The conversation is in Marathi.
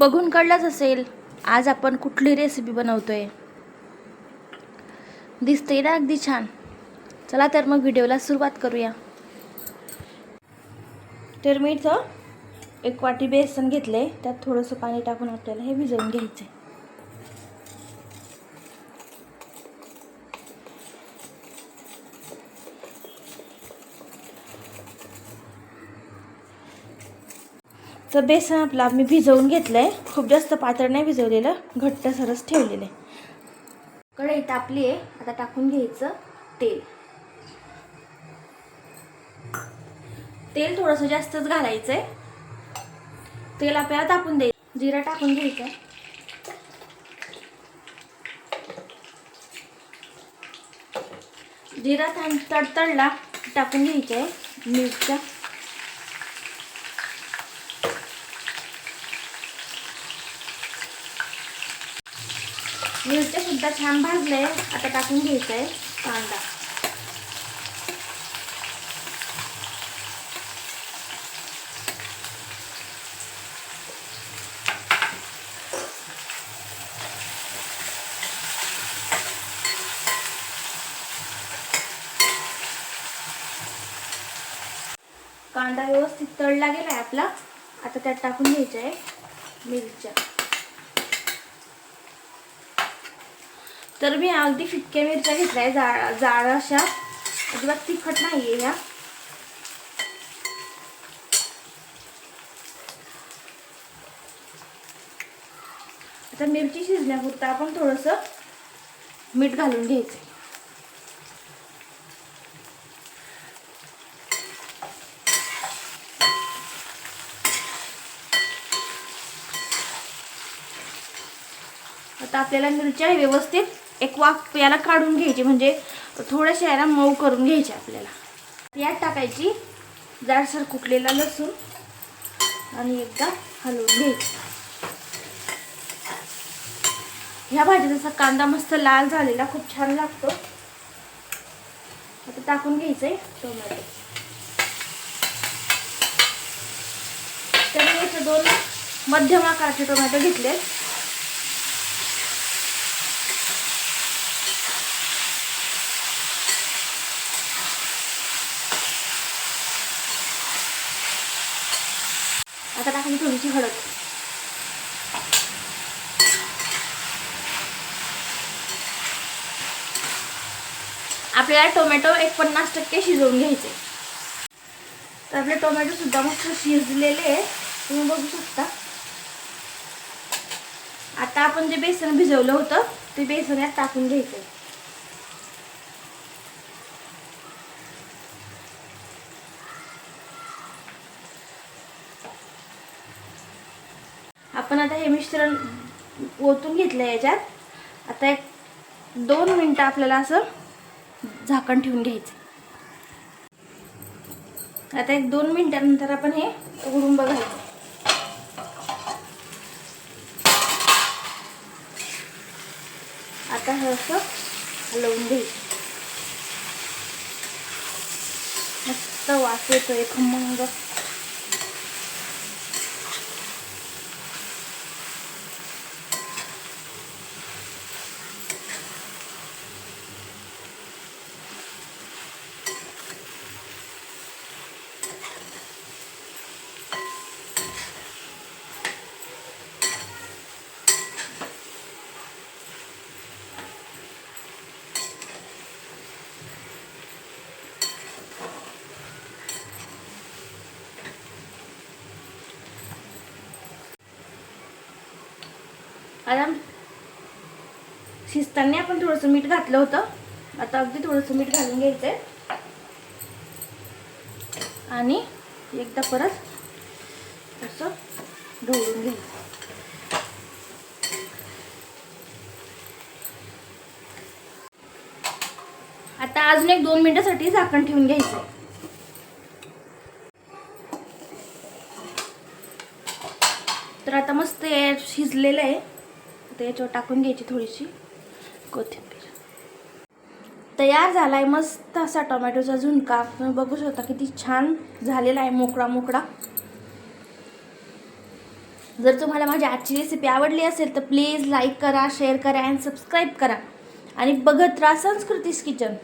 बघून कळलंच असेल आज आपण कुठली रेसिपी बनवतोय. दिसते ना अगदी छान. चला तर मग व्हिडिओला सुरुवात करूया. तर मी इथं एक वाटी बेसन घेतले त्यात थोडंसं पाणी टाकून आपल्याला हे भिजवून घ्यायचं आहे तर बेसन आपला मी भिजवून घेतलं आहे खूप जास्त पातळ नाही भिजवलेलं घट्ट सरस ठेवलेलं आहे. कढई तापली आहे. आता टाकून घ्यायचं तेल. तेल थोडंसं जास्तच घालायचं आहे तेल आपल्याला तापून द्यायचं. जिरा टाकून घ्यायचं. जिरा थांब तडतडला टाकून घ्यायचं आहे. मिरच्या मिरच्या सुद्धा छान भाजले आता टाकून घ्यायचं आहे कांदा. कांदा व्यवस्थित तळला गेला आहे आपला. आता त्यात टाकून घ्यायचं आहे मिरच्या. तर मी अगदी फिटक्या मिरच्या घेतल्या. जाळ जाळ अशा अजिबात तिखट नाही आहे ह्या. आता मिरची शिजण्यापुरता आपण थोडंसं मीठ घालून घ्यायचं आता आपल्याला मिरच्या व्यवस्थित एक वाफ याला काढून घ्यायची म्हणजे थोड्याशा याला मऊ करून घ्यायचे आपल्याला. यात टाकायची जाडसर कुटलेला लसूण आणि एकदा हलवून घ्यायची. ह्या भाजीचा कांदा मस्त लाल झालेला खूप छान लागतो. आता टाकून घ्यायचंय टोमॅटो. तर मी इथं दोन मध्यम आकारचे टोमॅटो घेतले आता टाकायची थोडीशी हळद. आपल्याला टोमॅटो एक पन्नास टक्के शिजवून घ्यायचे. तर आपले टोमॅटो सुद्धा मस्त शिजलेले आहे तुम्ही बघू शकता. आता आपण जे बेसन भिजवलं होतं ते बेसन यात टाकून घ्यायचं आपण आता हे मिश्रण ओतून घेतलं याच्यात. आता एक दोन मिनटं आपल्याला असं झाकण ठेवून घ्यायचं. आता एक दोन मिनटानंतर आपण हे उघडून बघायचं. आता हे असं हलवून घ्यायचं. मस्त वास येतोय खमंग. आता शिजताना आपण थोडंसं मीठ घातलं होतं. आता अगदी थोडंसं मीठ घालून घ्यायचंय. आणि एकदा परत असं ढवळून घ्यायचं आता अजून एक दोन मिनिटासाठी झाकण ठेवून घ्यायचं तर आता मस्त शिजलेलं आहे. आता याच्यावर टाकून घ्यायची थोडीशी कोथिंबीर. तयार झाला आहे मस्त असा टोमॅटोचा झुणका. तुम्ही बघू शकता किती छान झालेला आहे मोकळा मोकळा. जर तुम्हाला माझी आजची रेसिपी आवडली असेल तर प्लीज लाईक करा शेअर करा अँड सबस्क्राईब करा. आणि बघत राहा संस्कृतीस किचन